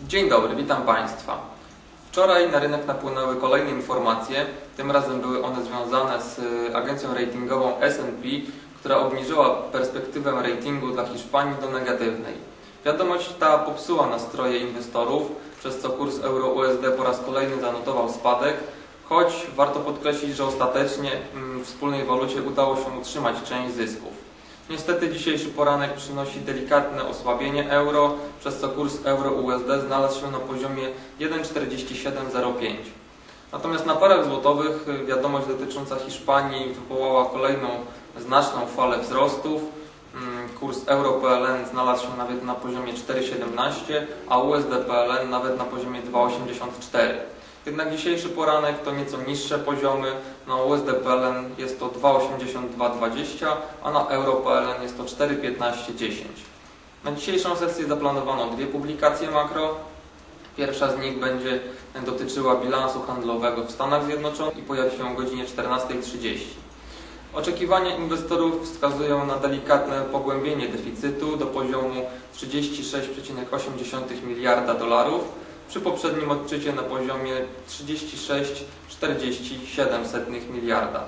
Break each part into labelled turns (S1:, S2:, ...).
S1: Dzień dobry, witam Państwa. Wczoraj na rynek napłynęły kolejne informacje, tym razem były one związane z y, agencją ratingową S&P, która obniżyła perspektywę ratingu dla Hiszpanii do negatywnej. Wiadomość ta popsuła nastroje inwestorów, przez co kurs euro-USD po raz kolejny zanotował spadek, choć warto podkreślić, że ostatecznie mm, w wspólnej walucie udało się utrzymać część zysków. Niestety dzisiejszy poranek przynosi delikatne osłabienie euro, przez co kurs euro-USD znalazł się na poziomie 1,4705. Natomiast na parach złotowych y, wiadomość dotycząca Hiszpanii wywołała kolejną znaczną falę wzrostów. Mm, Kurs euro-PLN znalazł się nawet na poziomie 4,17, a USD-PLN nawet na poziomie 2,84. Jednak dzisiejszy poranek to nieco niższe poziomy. Na USD-PLN jest to 2,8220, a na euro-PLN jest to 4,1510. Na dzisiejszą sesję zaplanowano dwie publikacje makro. Pierwsza z nich będzie dotyczyła bilansu handlowego w Stanach Zjednoczonych i pojawi się o godzinie 14.30. Oczekiwania inwestorów wskazują na delikatne pogłębienie deficytu do poziomu 36,8 miliarda dolarów przy poprzednim odczycie na poziomie 36,47 miliarda.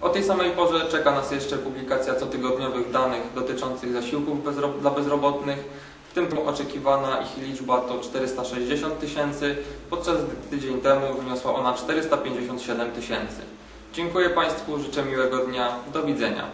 S1: O tej samej porze czeka nas jeszcze publikacja cotygodniowych danych dotyczących zasiłków bezro- dla bezrobotnych. W tym oczekiwana ich liczba to 460 tysięcy, podczas gdy tydzień temu wyniosła ona 457 tysięcy. Dziękuję Państwu, życzę miłego dnia, do widzenia.